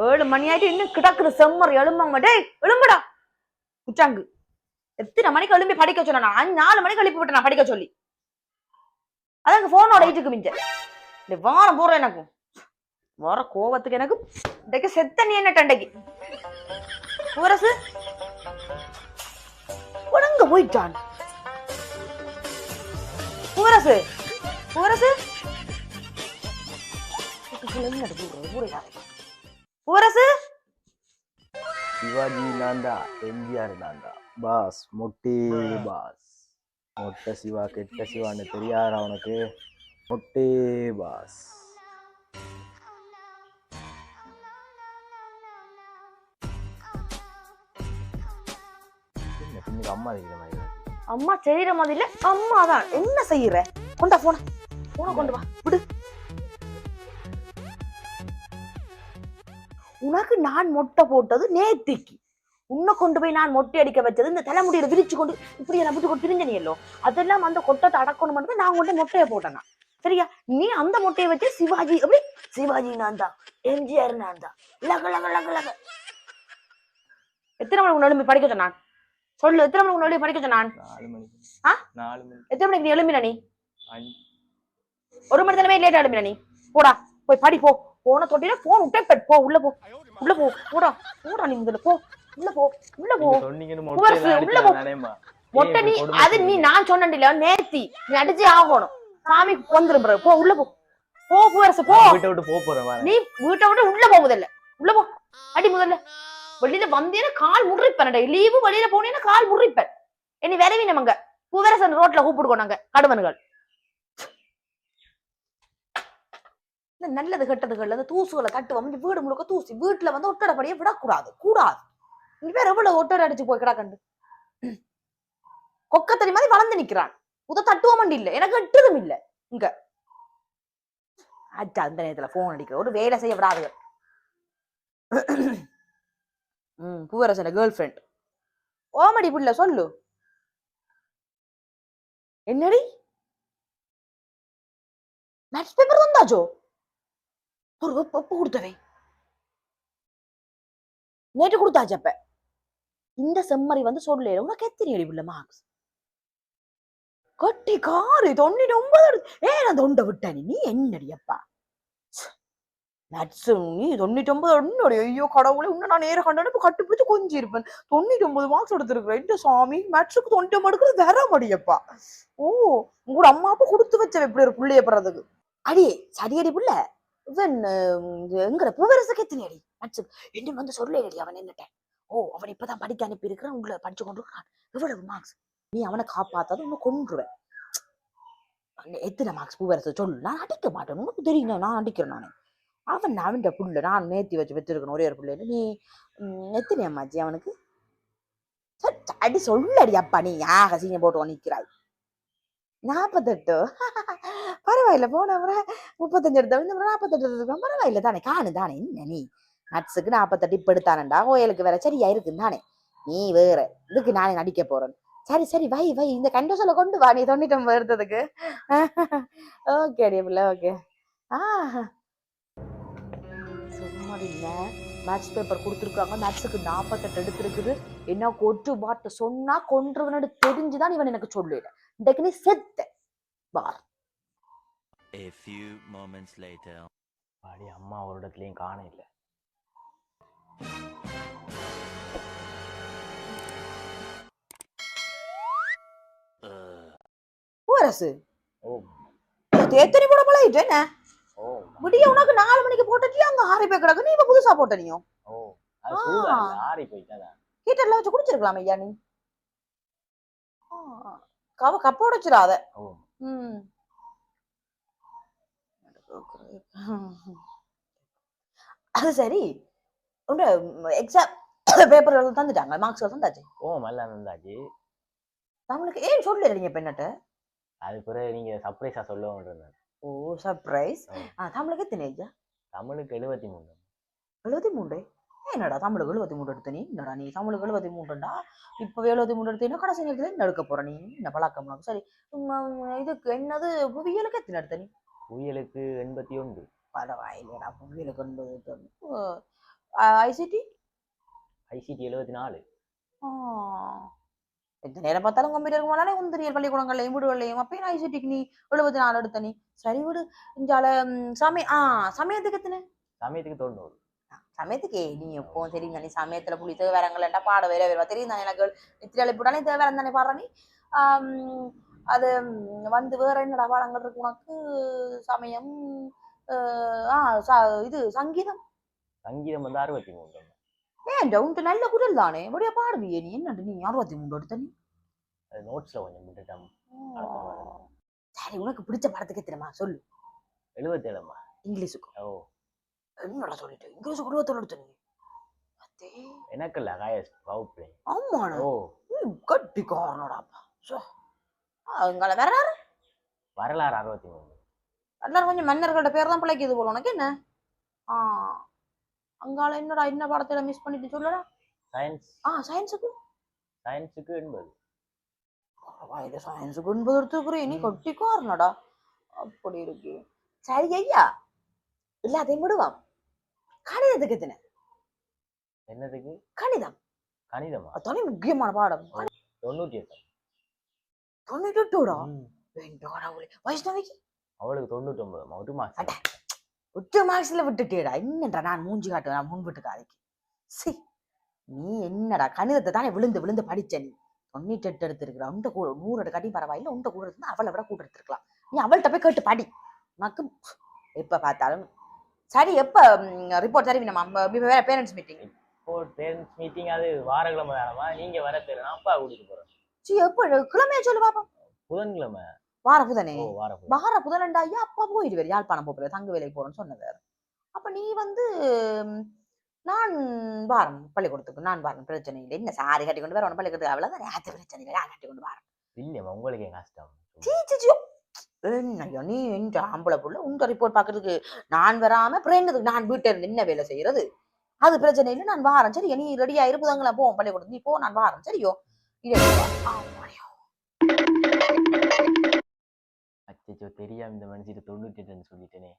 ஏழு மணி ஆயிட்டு இன்னும் கிடக்குது செம்மர் எழும்பாங்க டேய் எழும்புடா குச்சாங்கு. எத்தனை மணிக்கு எழும்பி படிக்க சொன்னா நான்? அஞ்சு- நாலு மணிக்கு எழுப்பி விட்டேன் நான் படிக்க சொல்லி. அதான் போனோட ஐட்டுக்கு மிஞ்ச. இந்த வாரம் போற எனக்கு வர கோவத்துக்கு எனக்கு இன்றைக்கு செத்த நீ என்ன டண்டைக்கு? பூரசு உடங்க போயிட்டான். பூரசு பூரசு பூரசு சிவாஜி நான் தான் எம்ஜிஆர் நான் தான் பாஸ் மொட்டி பாஸ். மொட்டை சிவா கெட்ட சிவான்னு தெரியாதா உனக்கு. மொட்டே பாஸ். அம்மா இருக்கிற மாதிரி. அம்மா செய்யற மாதிரி இல்ல அம்மா தான் என்ன செய்யற? கொண்டா போன. போன கொண்டு வா. விடு. உனக்கு நான் மொட்டை போட்டது நேத்திக்கு. உன்னை கொண்டு போய் நான் மொட்டை அடிக்க வச்சது இந்த தலைமுடியில விரிச்சு கொண்டு இப்படி எல்லாம் விட்டு கொண்டு திரிஞ்சனியல்லோ அதெல்லாம் அந்த கொட்டத்தை அடக்கணும் மட்டும் நான் கொண்டு மொட்டையை போட்டேன். சரியா? நீ அந்த மொட்டையை வச்சு சிவாஜி அப்படி? சிவாஜி நான் தான். எம்ஜிஆர் நான் தான். லக லக லக லக. எத்தனை மணிக்கு நடுமை படிக்க சொன்னான்? சொல்லு எத்தனை மணிக்கு நடுமை படிக்க சொன்னான்? ஆ? எத்தனை மணிக்கு நீ எழும்பின நீ? ஒரு மணி நேரமே லேட்டா எழும்பின நீ? போடா போய் படி போ. போன தொட்டில போன் விட்டே பெட் போ உள்ள போ. உள்ள போ. போடா. போடா நீ முதல்ல. போ. உள்ள போ. உள்ள போ. உள்ள போ. மொட்டை நீ அது நீ? நான் சொன்னேன்ல நேத்தி நீ அடிச்சே ஆகணும். சாமி வந்துரும் பிறகு போ உள்ள போ. போ பூவரசு போ. வீட்டை விட்டு போக போறேன். நீ வீட்டை விட்டு உள்ள போ முதல்ல. உள்ள போ. அடி முதல்ல. வெளியில வந்தேன்னா கால் முறிப்பேன் லீவு வெளியில போனேன்னா கால் முறிப்பேன். இனி விரவி நமங்க பூவரசன் ரோட்ல கூப்பிடுக்கோம் நாங்க கடுவனுகள். இந்த நல்லது கெட்டதுகள் அந்த தூசுகளை கட்டுவோம் இந்த வீடு முழுக்க தூசி. வீட்டுல வந்து ஒட்டடப்படியே விடக்கூடாது. கூடாது. இங்க பேர் எவ்வளவு ஒட்டடை அடிச்சு போய் கிடக்கண்டு கொக்கத்தடி மாதிரி வளர்ந்து நிக்கிறான். உத தட்டுவோம் இல்ல. எனக்கு எட்டுதும் இல்ல. இங்க. அச்சா அந்த நேரத்துல போன் அடிக்கிற. ஒரு வேலை செய்ய விடாது ம் பூவரசன கேர்ள் ஃப்ரெண்ட் ஓமடி புள்ள சொல்லு. என்னடி? மேட்ச் பேப்பர் வந்தாச்சோ ஒரு எப்ப எப்ப கொடுத்தவே நேற்று கொடுத்தாச்சு அப்ப. இந்த செம்மறி வந்து சொல்லல உனக்கு எத்தனை அடி மார்க்ஸ் கட்டி காரு தொண்ணூத்தி ஒன்பது எடுத்து- ஏன் நான் தொண்டை விட்ட நீ நீ என்னடி அப்பா? நட்ஸ் நீ தொண்ணூத்தி ஒன்பது ஐயோ கடவுளே இன்னும் நான் நேர கண்டன கட்டு பிடிச்சு கொஞ்சி இருப்பேன் தொண்ணூத்தி ஒன்பது மார்க்ஸ் எடுத்திருக்கிறேன் இந்த சாமி மேட்ஸுக்கு தொண்ணூத்தி ஒன்பது எடுக்கிறது வேற முடியப்பா ஓ உங்களோட அம்மா அப்பா கொடுத்து வச்சவ எப்படி ஒரு புள்ளைய போறதுக்கு அடி சரியடி பிள்ளை. எங்கட பூவரசுக்கு எத்தனை அடி மேட்ஸுக்கு என்ன வந்து சொல்லடி அவன் என்னட்டேன் ஓ அவன் இப்பதான் படிக்க அனுப்பி இருக்கிறான் உங்களை படிச்சு கொண்டு இவ்வளவு மார்க்ஸ் நீ அவனை காப்பாத்தாத உன்னை கொன்றுவேன். எத்தனை மார்க்ஸ் பூவரசு சொல்லு. நான் அடிக்க மாட்டேன். உனக்கு தெரியும் நான் அடிக்கிறேன் நான். அவன் அவன் புள்ள நான் நேத்தி வச்சு வச்சிருக்கணும் ஒரே ஒரு பிள்ளை. நீ எத்தனை அம்மாச்சி அவனுக்கு? அடி சொல்லடி அப்பா. நீ யாக சீங்க போட்டு நிற்கிறாய் நாற்பத்தெட்டு பரவாயில்ல. போன முறை முப்பத்தஞ்சு எடுத்த இந்த முறை நாற்பத்தெட்டு எடுத்துருக்கோம் பரவாயில்ல. தானே காணு தானே. என்ன நீ? நட்ஸுக்கு நாற்பத்தெட்டு இப்ப எடுத்தானண்டா? கோயிலுக்கு வேற. சரியா இருக்கு தானே. நீ வேற. இதுக்கு நானே நடிக்க போறேன். சரி சரி. வை வை. இந்த கண்டோசல கொண்டு வா. நீ தொண்ணிட்டம் ஒன்பது ஓகே அடிய பிள்ளை ஓகே. ஆ. சும்மா இல்ல. மேட்ச் பேப்பர் கொடுத்துருக்காங்க. மேட்ஸுக்கு நாற்பத்தெட்டு எடுத்திருக்குது. என்ன கொட்டு பாட்டு சொன்னா கொன்றுவனோட தெரிஞ்சுதான் இவன் எனக்கு சொல்லிடு நீ செத்த பார் A few moments later. அடி அம்மா ஒரு இடத்துலயும் காண இல்ல. Uh, பூரசு ஓ. தேத்தனி போட பழகிட்டு என்ன? ஓ. விடிய உனக்கு நாலு மணிக்கு போட்டுட்டு அங்க ஆறி போய் கிடக்கு. நீ இப்ப புதுசா. சூடா இல்ல, ஆறி போயிட்டாதா? ஹீட்டர்ல வச்சு குடிச்சிருக்கலாம் ஐயா நீ? வச்சிடாத ஓ. ம். அது சரி. உண்ட எக்ஸாம் பேப்பர் தந்துட்டாங்க மார்க்ஸ் தந்தாச்சு. ஓ நல்லா இருந்தாச்சு நம்மளுக்கு ஏன் சொல்லலைங்க பெண்ணட்ட அது பிறகு நீங்க சர்ப்ரைஸா சொல்லுவோம் ஓ சர்ப்ரைஸ் ஆ. ஆ தமிழுக்கு எத்தனை ஐயா தமிழுக்கு எழுபத்தி மூணு. எழுபத்தி மூன்று. என்னடா தமிழுக்கு எழுபத்தி மூணு எடுத்த நீ? என்னடா நீ தமிழுக்கு எழுபத்தி மூன்றுடா இப்போ எழுபத்தி மூணு எடுத்தீங்கன்னா கடைசி நேரத்தில் என்ன எடுக்க போற நீ? என்ன பழக்கம் சரி இதுக்கு என்னது புவியியலுக்கு எத்தனை எடுத்த நீ? புயலுக்கு எண்பத்தி ஒன்று. பரவாயில்லையடா புவியியலுக்கு என்பது ஐசிடி ஐசிடி எழுபத்தி நாலு. எந்த நேரம் பார்த்தாலும் கம்ப்யூட்டர் போனாலே உந்திரியல் பள்ளிக்கூடங்கள்லையும் வீடுகள்லையும் அப்பயும் ஐசிடிக்கு நீ எழுபத்தி நாலு எடுத்த நீ. சரி விடு இஞ்சால சமய ஆ சமயத்துக்கு எத்தனை? சமயத்துக்கு தொண்ணூறு. சமயத்துக்கு நீ எப்பவும் தெரியும் தானே சமயத்துல புள்ளி தேவரங்கள் பாட வேற வேற தெரியும் தானே எனக்கு நித்திரை போட்டாலே தேவரம் தானே பாடுற நீ ஆம், அது வந்து வேற என்னடா பாடங்கள் இருக்கு உனக்கு? சமயம் ஆ இது சங்கீதம். சங்கீதம் வந்து அறுபத்தி மூணு ஏன் உன்ட்டு நல்ல குரல் தானே? எப்படியா பாடுவியே நீ? என்னண்டு நீ? அறுபத்தி மூணு எடுத்த நீ? நோட்ஸ்ல கொஞ்சம் விட்டுட்டோம் சரி உனக்கு பிடிச்ச படத்துக்கு தெரியுமா சொல்லு. எழுபத்தி ஏழுமா இங்கிலீஷுக்கு. ஓ. என்னடா சொல்லிட்டு? இருபத்தொன்னு எடுத்த நீ? அதே எனக்கு இல்ல காயஸ் பவுப்ளே ஆமாண்ணா ஓ. கட்டி காரணடாப்பா அங்கால வேற யாரு? வரலாறு அறுபத்தி மூணு. எல்லாரும் கொஞ்சம் மன்னர்களோட பேர் தான் பிழைக்குது போல. உனக்கு என்ன? ஆ அங்கால என்னடா என்ன படத்துல மிஸ் பண்ணிட்டு சொல்லடா? சயின்ஸ் ஆ சயின்ஸுக்கு சயின்ஸுக்கு எண்பது. இது சயின்ஸுக்கு ஒன்பது எடுத்துக்கிறேன். நீ கட்டி காரணடா அப்படி இருக்கு. சரி ஐயா. எல்லாத்தையும் விடுவான் கணிதத்துக்கு எத்தனை? என்னதுக்கு? கணிதம். கணிதமா? அதுதானே முக்கியமான பாடம். தொண்ணூற்றி எட்டு தொண்ணூற்றி எட்டோடா. என் கடவுளே வைஷ்ணவிக்கு அவளுக்கு தொண்ணூற்றி ஒன்பது ஒரு மார்க்ஸ்ல விட்டுட்டேடா. என்னடா நான் மூஞ்சி காட்டுவேன். நான் முன் வீட்டுக்காரிக்கு சி நீ என்னடா கணிதத்தை தானே விழுந்து விழுந்து படிச்ச நீ? தொண்ணூற்றி எட்டு எடுத்திருக்கிற. உண்ட கூட நூறு எடுக்காட்டி பரவாயில்ல. உண்ட கூட இருந்தா அவளை விட கூட எடுத்திருக்கலாம். நீ அவள்கிட்ட போய் கேட்டு படி. உனக்கு எப்ப பார்த்தாலும் சரி எப்ப ரிப்போர்ட் சரி நம்ம? வேற பேரண்ட்ஸ் மீட்டிங் இப்போ பேரண்ட்ஸ் மீட்டிங் அது வாரக்கிழமை வேணாமா நீங்க வர தெரியல நான் அப்பா கூட்டிட்டு போறேன். சி எப்ப கிழமையா சொல்லு பாப்பா புதன்கிழமை. வார புதனே? வார புதன். வார புதனண்டா? ஐயா அப்பா போயிடுவார் யாழ்ப்பாணம் போகிறேன் தங்க வேலைக்கு போறேன்னு சொன்னவர் அப்ப நீ வந்து நான் வாரம் பள்ளிக்கூடத்துக்கு நான் வாரம் பிரச்சனை இல்லை. என்ன சாரி கட்டி கொண்டு வரணும் பள்ளிக்கூடத்துக்கு அவ்வளவுதான். அது பிரச்சனை இல்லை நான் கட்டி கொண்டு வரேன். இல்லையம்மா உங்களுக்கு கஷ்டம். சீச்சிச்சியோ என்னய்யா நீ என்ற ஆம்பளை புள்ள உங்க ரிப்போர்ட் பார்க்கறதுக்கு. நான் வராம பிரேங்கிறதுக்கு நான் வீட்டை இருந்து என்ன வேலை செய்யறது? அது பிரச்சனை இல்லை நான் வாரேன். சரி நீ ரெடியா இருப்புதாங்களா? போவோம் பள்ளிக்கூடம் நீ போ நான் வாரேன். சரியோ? அச்சோ தெரியாம இந்த மனுஷிட்டு தொண்ணூற்றி எட்டுன்னு சொல்லிட்டேனே.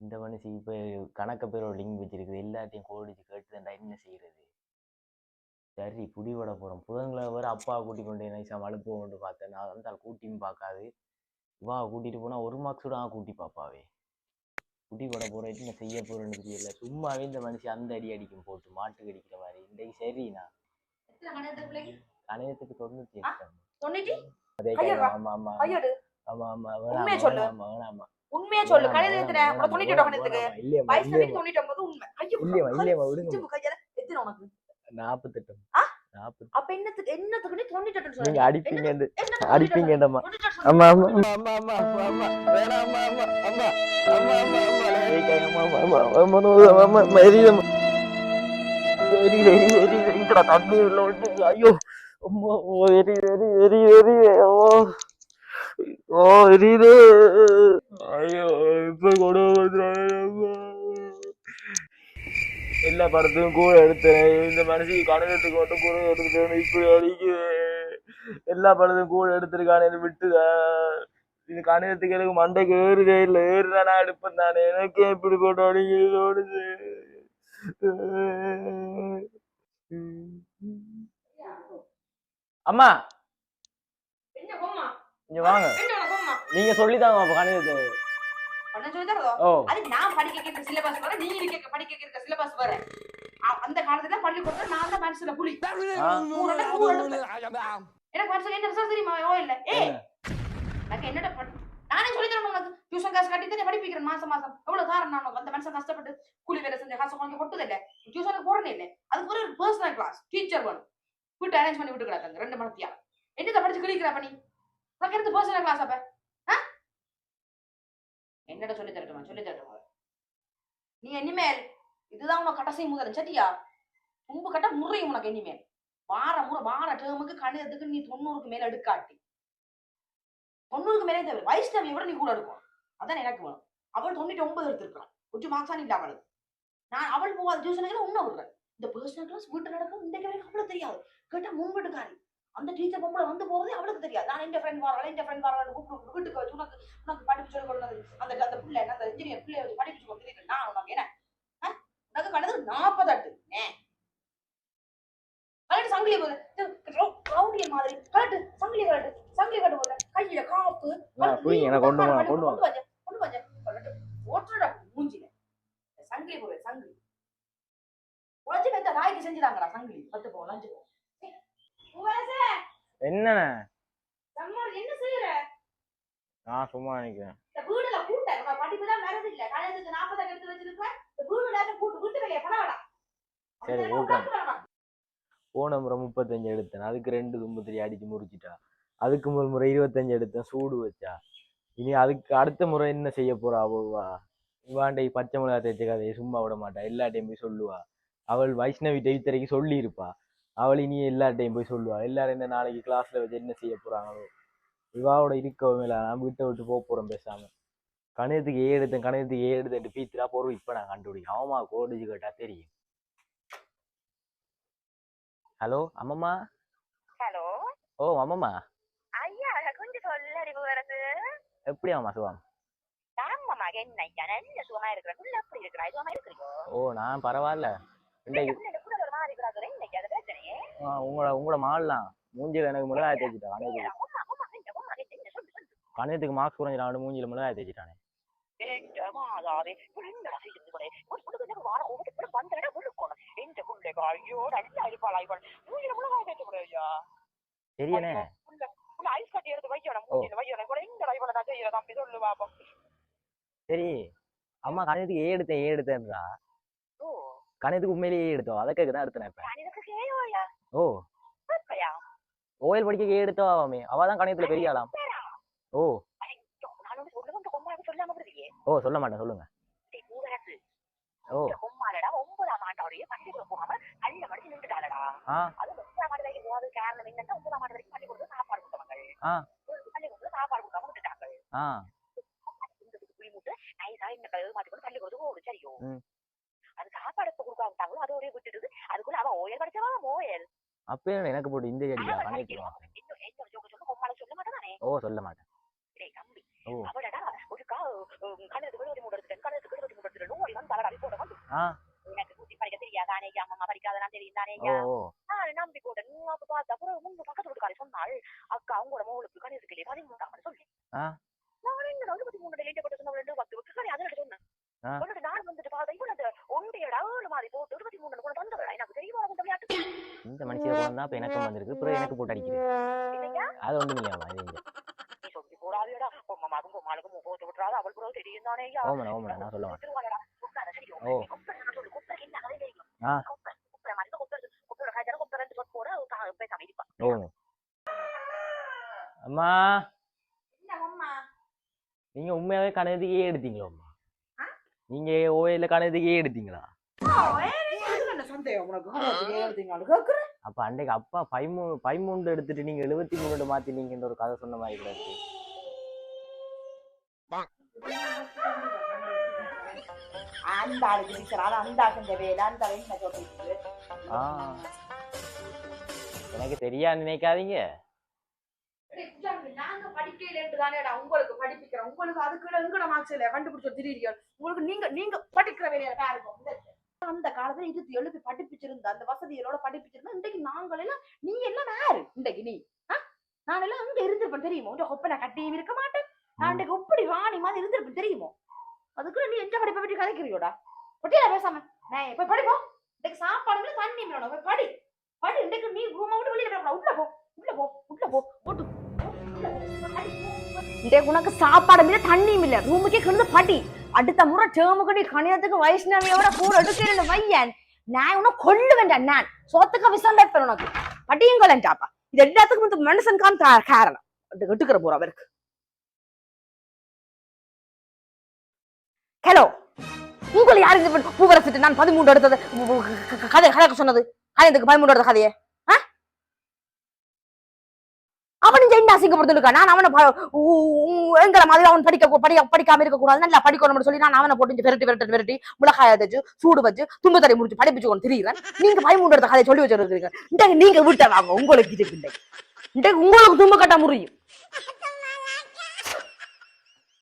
இந்த மனுஷி இப்போ கணக்க பேரோட லிங்க் வச்சிருக்குது. எல்லாத்தையும் கோடிச்சு கேட்டுதான்டா என்ன செய்யறது? சரி புடிபட போறோம். புதன்களை வர அப்பா கூட்டி கொண்டு நைஸா கொண்டு பார்த்தேன். நான் வந்து கூட்டியும் பார்க்காது. வா கூட்டிட்டு போனா ஒரு மார்க்ஸோட ஆ கூட்டி பாப்பாவே. குட்டி பட போறேன் என்ன செய்ய போறேன்னு தெரியல சும்மாவே இந்த மனுஷன் அந்த அடி அடிக்கும் போட்டு மாட்டுக்கு அடிக்கிற மாதிரி. இன்றைக்கு சரிண்ணா. கணிதத்துக்கு தொண்ணூற்றி எட்டு அதே. ஆமா ஆமா. ஆமா ஆமா. வேணாம் உண்மையா சொல்லு. உனக்கு எட்டு கணிதத்துக்கு ஒன்பது உண்மை. ஐயோ விடுங்க கையால எத்தனை உனக்கு? நாற்பத்தெட்டு. ஆ? நாற்பத்தி அப்ப என்னத்துக்கு என்னத்துக்கு நீ தொண்ணூற்றி எட்டுன்னு நீங்க சொல்றீங்க அடிப்பீங்க என்னத்துக்கு அடிப்பீங்கடம்மா தொண்ணூற்றி எட்டு ஆமா ஆமா ஆமா ஆமா ஆமா ஆமா ஆமா ஆமா ஆமா ஆமா ஆமா ஆமா ஆமா ஆமா தண்ணி உள்ள விட்டு ஐயோ அம்மா ஓ ஓ ஐயோ இப்ப கொடு எல்லா படத்தையும் கூட எடுத்தேன்? இந்த மனுஷிக்கு கணிதத்துக்கு மட்டும் கூட எடுத்துட்டேன் இப்படி அடிக்குது. எல்லா படத்தையும் கூட எடுத்திருக்கானு விட்டுத? இது கணிதத்துக்கு எனக்கு மண்டைக்கு ஏறுதே இல்லை. ஏறுனா நான் எடுப்பேன் தானே? எனக்கே இப்படி போட்டு அடிக்குது தோணுது அம்மா! இங்க வாங்க. நீங்க சொல்லித்தாங்க அப்ப கணிதத்தை பண்ண சொல்லி தரதோ அதுக்கு நான் படிக்க கேட்கிற சிலபஸ் வர நீ இருக்க படிக்க கேட்கிற சிலபஸ் வர அந்த காலத்துல பள்ளிக்கூடத்துல நான் தான் மனசுல புலி. எனக்கு மனசுல என்ன ரிசல்ட் தெரியுமா? ஓ இல்ல. ஏய் எனக்கு என்னடா நானே சொல்லி தரணும் உனக்கு. டியூஷன் காசு கட்டி தானே படிப்பிக்கிறேன் மாசம் மாசம். எவ்வளவு காரணம் நான் அந்த மனுஷன் கஷ்டப்பட்டு கூலி வேலை செஞ்ச காசு உனக்கு கொட்டது இல்ல. டியூஷனுக்கு போறனே இல்ல. அதுக்கு ஒரு பர்சனல் கிளாஸ் டீச்சர் வேணும். வீட்டு அரேஞ்ச் பண்ணி விட்டு கிடக்காங்க ரெண்டு மணத்தியா என்னத்தை படிச்சு கிழிக்கிற பண்ணி உனக்கு எடுத்து பர்சனல் கிளாஸ் அப்ப? என்னடா சொல்லி தரட்டுமா? சொல்லி தரட்டுமா? நீ இனிமேல் இதுதான் உனக்கு கடைசி முதல் சரியா? தும்பு கட்ட முறையும் உனக்கு இனிமேல். வார முறை வார டேர்முக்கு கணிதத்துக்கு நீ தொண்ணூறுக்கு மேல எடுக்காட்டி. தொண்ணூறுக்கு மேலே தேவை. வயசு தேவையை விட நீ கூட எடுக்கும் அதான் எனக்கு வேணும். அவள் தொண்ணூற்றி ஒன்பது எடுத்திருக்கான் கொஞ்சம் மார்க்ஸான இல்ல அவளுக்கு நான் அவள் போகாத டியூஷனுக்கு உன்ன விடுறேன். இந்த பர்சனல் கிளாஸ் வீட்டு நடக்கும் இந்த வரைக்கும் அவ்வளவு தெரியாது. கேட்டா முன்வீட்டுக்காரி அந்த டீச்சர் பொம்பளை வந்து போறதே அவளுக்கு தெரியாது. நான் எந்த ஃப்ரெண்ட் வரல இந்த ஃப்ரெண்ட் வரல கூப்பிட்டு வீட்டுக்கு வச்சு உனக்கு உனக்கு படிப்பு சொல்லி கொடுத்தது அந்த அந்த பிள்ளை என்ன அந்த இன்ஜினியர் பிள்ளைய வச்சு படிப்பு கொடுத்தது நான் உனக்கு என்ன? ஆ? எனக்கு கண்டது நாற்பது அட்டு. கலட்டு சங்கிலி ரவுடிய மாதிரி. கலட்டு சங்கிலி கலட்டு சங்கிலி கட்டு போல கையில காப்பு. புரியுங்க, கொண்டு வா, கொண்டு வா. கொண்டு வா கலட்டு. ஓட்டுடா மூஞ்சில. சங்கிலி போல சங்கிலி. உழைச்சி பெத்த நாய்க்கு செஞ்சுதாங்கடா சங்கிலி. பத்து போ லஞ்சு போ. என்னண்ணே? என்ன செய்யற நான் சும்மா நினைக்கிறேன் இந்த வீடுல கூட்ட நம்ம படிப்பு தான் வருது இல்ல. காலேஜுக்கு நாற்பதாம் எடுத்து வச்சிருக்க இந்த வீடுல கூட்டு வீட்டு வேலையை பண்ண வேணாம். சரி, ஓகே. போன முறை முப்பத்தஞ்சு எடுத்தேன். அதுக்கு ரெண்டு தும்பத்திரி அடிச்சு முறிச்சிட்டா. அதுக்கு முதல் முறை இருபத்தஞ்சு எடுத்தேன். சூடு வச்சா. இனி அதுக்கு அடுத்த முறை என்ன செய்ய போறா அவவா இவாண்டை பச்சை மிளகா தேய்ச்ச கதையை சும்மா விட மாட்டா. எல்லாட்டையும் போய் சொல்லுவா. அவள் வைஷ்ணவி டெய்த்தரைக்கு சொல்லி இருப்பா அவள் இனி எல்லார்ட்டையும் போய் சொல்லுவா. எல்லாரும் என்ன நாளைக்கு கிளாஸ்ல வச்சு என்ன செய்ய போறாங்களோ. இவாவோட இருக்கவும் இல்லை. நான் வீட்டை விட்டு போக போறேன் பேசாம. கணிதத்துக்கு ஏ எடுத்தேன் கணிதத்துக்கு ஏ எடுத்தேன் பீத்திரா பொருள் இப்ப நான் கண்டுபிடிக்கும் அவமா கோடிச்சு கேட்டா தெரியும். ஹலோ அம்மம்மா? ஹலோ ஓ அம்மம்மா? ஐயா கொஞ்சம் சொல்லடி போறது எப்படி அம்மா சுகம்? ஓ நான் பரவாயில்ல. இன்னைக்கு உங்களோட உங்களோட மாடலாம் மூஞ்சில எனக்கு மிளகாய் தேய்ச்சிட்டா கணேத்துக்கு உமா உமா இந்த உமா இந்த இந்த சொல்லு சொல்லு கணேத்துக்கு மார்க்ஸ் குறைஞ்சிட்டான் மூஞ்சில மிளகாய் தேய்ச்சிட்டானே தெரியனே சரி அம்மா கணேத்துக்கு ஏ எடுத்தேன் ஏ எடுத்தேன்றா ஓ கணேத்துக்கு உண்மையிலேயே எடுத்தோம் அதை கேட்க தான் எடுத்தேன் இப்ப? ஓ. ஓயல் படிக்க ஏ எடுத்தவாமே அவ தான் கணேத்துல பெரிய ஆளாம். ஓ. ஓ சொல்ல மாட்டேன் சொல்லுங்க. ஓ. நின்றுட்டாளடா. ஆ. அது சாப்பாடு சரியோ ம். அது அதோடய விட்டுட்டு அதுக்குள்ள அவன் ஓயல் படிச்சவா ஓயல் அப்பயே எனக்கு போட்டு இந்த ஜோக்க சொல்ல மாட்டானே ஓ சொல்ல மாட்டேன் தம்பி. அவடடா ஒரு கா கண்ணத்துக்கு மூணு எடுத்துட்டேன் கண்ணத்துக்கு மூணு எடுத்துட்டேன் ஓடி வந்து தலடாடி போட வந்து எனக்கு கூட்டி படிக்க தெரியாதானே அம்மா படிக்காதெல்லாம் தெரியும் தானே ஓ ஓ நான் நம்பி கூட நீ அப்ப பார்த்த அப்புறம் முன்பு பக்கத்து வீட்டுக்காரி சொன்னாள் அக்கா அவங்களோட மகளுக்கு கணிதத்துக்கு பதிமூன்றாம் சொல்லி. நான் என்ன இருபத்தி மூணு லேட்டா போட்டு சொன்ன ரெண்டு பத்து விட்டு சரி அதில் சொன்னேன் சொல்லிட்டு நான் வந்துட்டு பார்த்தா இவன் அந்த ஒன்றையடா மாதிரி போட்டு இருபத்தி மூணு கூட தந்தவளா எனக்கு தெரியுமா அந்த விளையாட்டு இந்த இப்ப எனக்கும் வந்திருக்கு. அப்புறம் எனக்கு போட்டு இல்லையா அது ஒன்றும் இல்லையாமா இது இங்க சொல்லி போடாதேடா. உம்மாக்கும் பொம்மாளுக்கும் போட்டு விட்டுறாத. அவள் கூட தெரியும் தானே ஓமனா ஓமனா நான் ஓ. ஆ. ஓ. அம்மா. நீங்க உண்மையாவே கணத்துக்கு ஏ எடுத்தீங்களா அம்மா. நீங்க ஓயில கணத்துக்கு எடுத்தீங்களா? அப்ப அன்றைக்கு அப்பா பைமூ பைமூண்டு எடுத்துட்டு நீங்க எழுபத்தி மூணு மாத்தினீங்கன்ற ஒரு கதை சொன்ன மாதிரி கூட இருக்கு. அந்த ஆளுக்கு டீச்சர் அது அந்த ஆளுக்கு வேலை அந்த எனக்கு தெரியா நினைக்காதீங்க நாங்க படிக்கலன்ட்டு தானேடா உங்களுக்கு படிப்பிக்கிறோம் உங்களுக்கு அதுக்கு எங்கட மார்க்ஸ் இல்ல கண்டுபிடிச்ச திடீர் உங்களுக்கு நீங்க நீங்க படிக்கிற வேலையில பாருங்க இந்த அந்த காலத்துல இருபத்தி எழுப்பி படிப்பிச்சிருந்த அந்த வசதிகளோட படிப்பிச்சிருந்தா இன்றைக்கு நாங்கள் எல்லாம் நீ எல்லாம் யாரு இன்றைக்கு நீ நான் எல்லாம் அங்க இருந்திருப்பேன் தெரியுமோ? இந்த ஒப்பனை கட்டியும் இருக்க மாட்டேன். நான் இன்றைக்கு எப்படி ராணி மாதிரி இருந்திருப்பேன் தெரியுமோ? அதுக்குள்ள நீ எந்த படிப்பை பற்றி கதைக்கிறியோடா? பட்டியல பேசாம. நான் போய் படிப்போம் இன்றைக்கு சாப்பாடுல தண்ணி வேணும் போய் படி. படி. இன்றைக்கு நீ ரூமை விட்டு வெளியில வரக்கூடாது. உள்ள போ. உள்ள போ. உள்ள போ. போட்டு இன்றைக்கு உனக்கு சாப்பாடு மீது தண்ணியும் இல்ல. ரூமுக்கே கிடந்து படி. அடுத்த முறை டேமுக்கு நீ கணிதத்துக்கு வைஷ்ணவியோட கூட எடுக்கிறேன் வையன் நான் உன்னை கொள்ளுவேன்டா நான் சோத்துக்கு விசம் வைப்பேன் உனக்கு படியுங்களேன்டாப்பா இது எல்லாத்துக்கும் இந்த மனுஷனுக்கான காம் காரணம் எடுக்கிற போற அவருக்கு ஹலோ உங்களை யாரு பூவரசிட்டு நான் பதிமூன்று எடுத்தது கதை கதை சொன்னது கதையத்துக்கு பதிமூன்று எடுத்த கதையை ஆ? அவன் இங்க என்ன அசிங்கப்படுத்திருக்கா நான் அவனை எங்களை மாதிரி அவன் படிக்க படிக்க படிக்காம இருக்க கூடாது நல்லா படிக்கணும்னு சொல்லி நான் அவனை போட்டு விரட்டி விரட்டி விரட்டி மிளகாய வச்சு சூடு வச்சு துண்டு தடை முடிச்சு படிப்பிச்சு கொண்டு நீங்க பதிமூன்று கதையை சொல்லி வச்சிருக்கீங்க இன்றைக்கு நீங்க வீட்டை வாங்க. உங்களுக்கு இது இன்றைக்கு இன்றைக்கு உங்களுக்கு தும்பு கட்ட முடியும்